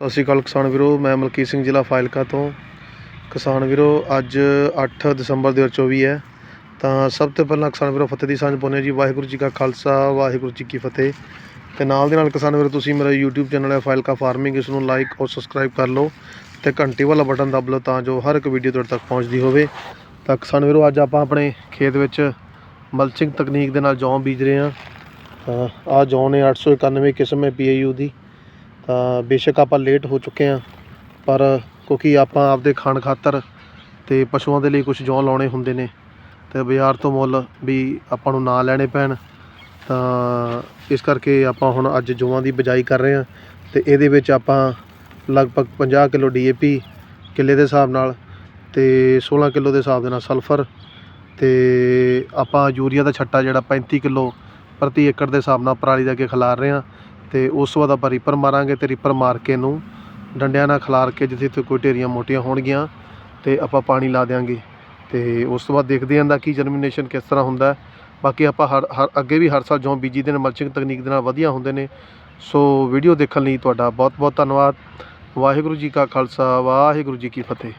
ਸਤਿ ਸ਼੍ਰੀ ਅਕਾਲ ਕਿਸਾਨ ਵੀਰੋ, ਮੈਂ ਮਲਕੀਤ ਸਿੰਘ ਜ਼ਿਲ੍ਹਾ ਫਾਇਲਕਾ ਤੋਂ। ਕਿਸਾਨ ਵੀਰੋ, ਅੱਜ 8 ਦਸੰਬਰ 2024 ਹੈ। ਤਾਂ ਸਭ ਤੋਂ ਪਹਿਲਾਂ ਕਿਸਾਨ ਵੀਰੋ, ਫਤਿਹ ਦੀ ਸਾਂਝ ਪਾਉਂਦੇ ਹਾਂ ਜੀ। ਵਾਹਿਗੁਰੂ ਜੀ ਕਾ ਖਾਲਸਾ, ਵਾਹਿਗੁਰੂ ਜੀ ਕੀ ਫਤਿਹ। ਤੇ ਨਾਲ ਦੇ ਨਾਲ ਕਿਸਾਨ ਵੀਰੋ, ਤੁਸੀਂ ਮੇਰਾ YouTube ਚੈਨਲ ਹੈ ਫਾਇਲਕਾ ਫਾਰਮਿੰਗ, ਇਸ ਨੂੰ ਲਾਈਕ ਔਰ ਸਬਸਕ੍ਰਾਈਬ ਕਰ ਲਓ ਤੇ ਘੰਟੀ ਵਾਲਾ ਬਟਨ ਦਬ ਲਓ ਤਾਂ ਜੋ ਹਰ ਇੱਕ ਵੀਡੀਓ ਤੁਹਾਡੇ ਤੱਕ ਪਹੁੰਚਦੀ ਹੋਵੇ। ਤਾਂ ਕਿਸਾਨ ਵੀਰੋ, ਅੱਜ ਆਪਾਂ ਆਪਣੇ ਖੇਤ ਵਿੱਚ ਮਲਚਿੰਗ ਤਕਨੀਕ ਦੇ ਨਾਲ ਜੌਂ ਬੀਜ ਰਹੇ ਹਾਂ। ਤਾਂ ਆਹ ਜੌਂ ਨੇ 891 ਕਿਸਮ ਹੈ PAU ਦੀ। ਬੇਸ਼ੱਕ ਆਪਾਂ ਲੇਟ ਹੋ ਚੁੱਕੇ ਹਾਂ, ਪਰ ਕਿਉਂਕਿ ਆਪਾਂ ਆਪਦੇ ਖਾਣ ਖਾਤਰ ਤੇ ਪਸ਼ੂਆਂ ਦੇ ਲਈ ਕੁਝ ਜੌਂ ਲਾਉਣੇ ਹੁੰਦੇ ਨੇ, ਤੇ ਬਾਜ਼ਾਰ ਤੋਂ ਮੁੱਲ ਵੀ ਆਪਾਂ ਨੂੰ ਨਾ ਲੈਣੇ ਪੈਣ, ਤਾਂ ਇਸ ਕਰਕੇ ਆਪਾਂ ਹੁਣ ਅੱਜ ਜੌਆਂ ਦੀ ਬਿਜਾਈ ਕਰ ਰਹੇ ਹਾਂ, ਤੇ ਇਹਦੇ ਵਿੱਚ ਆਪਾਂ ਲਗਭਗ 50 ਕਿਲੋ DAP ਕਿੱਲੇ ਦੇ ਹਿਸਾਬ ਨਾਲ ਤੇ 16 ਕਿਲੋ ਦੇ ਹਿਸਾਬ ਦੇ ਨਾਲ ਸਲਫਰ, ਤੇ ਆਪਾਂ ਯੂਰੀਆ ਦਾ ਛੱਟਾ ਜਿਹੜਾ 35 ਕਿਲੋ ਪ੍ਰਤੀ ਏਕੜ ਦੇ ਹਿਸਾਬ ਨਾਲ ਪਰਾਲੀ ਦਾ ਅੱਗੇ ਖਿਲਾਰ ਰਹੇ ਹਾਂ ਤੇ ਉਸ ਤੋਂ ਬਾਅਦ ਆਪਾਂ ਰੀਪਰ ਮਾਰਾਂਗੇ ਤੇ ਰੀਪਰ ਮਾਰ ਕੇ ਇਹਨੂੰ ਡੰਡਿਆਂ ਨਾਲ ਖਿਲਾਰ ਕੇ ਜਿੱਥੇ ਤੇ ਕੋਈ ਢੇਰੀਆਂ ਮੋਟੀਆਂ ਹੋਣਗੀਆਂ ਤੇ ਆਪਾਂ ਪਾਣੀ ਲਾ ਦਿਆਂਗੇ। ਤੇ ਉਸ ਤੋਂ ਬਾਅਦ ਦੇਖਦੇ ਹਾਂ ਦਾ ਕੀ ਜਰਮੀਨੇਸ਼ਨ ਕਿਸ ਤਰ੍ਹਾਂ ਹੁੰਦਾ ਬਾਕੀ ਆਪਾਂ ਹਰ ਹਰ ਅੱਗੇ ਵੀ ਹਰ ਸਾਲ ਜੌਂ ਬੀਜੀ ਦੇ ਨੇ ਮਲਚਿੰਗ ਤਕਨੀਕ ਦੇ ਨਾਲ ਵਧੀਆ ਹੁੰਦੇ ਨੇ। ਸੋ ਵੀਡੀਓ ਦੇਖਣ ਲਈ ਤੁਹਾਡਾ ਬਹੁਤ ਬਹੁਤ ਧੰਨਵਾਦ। ਵਾਹਿਗੁਰੂ ਜੀ ਕਾ ਖਾਲਸਾ, ਵਾਹਿਗੁਰੂ ਜੀ ਕੀ ਫਤਿਹ।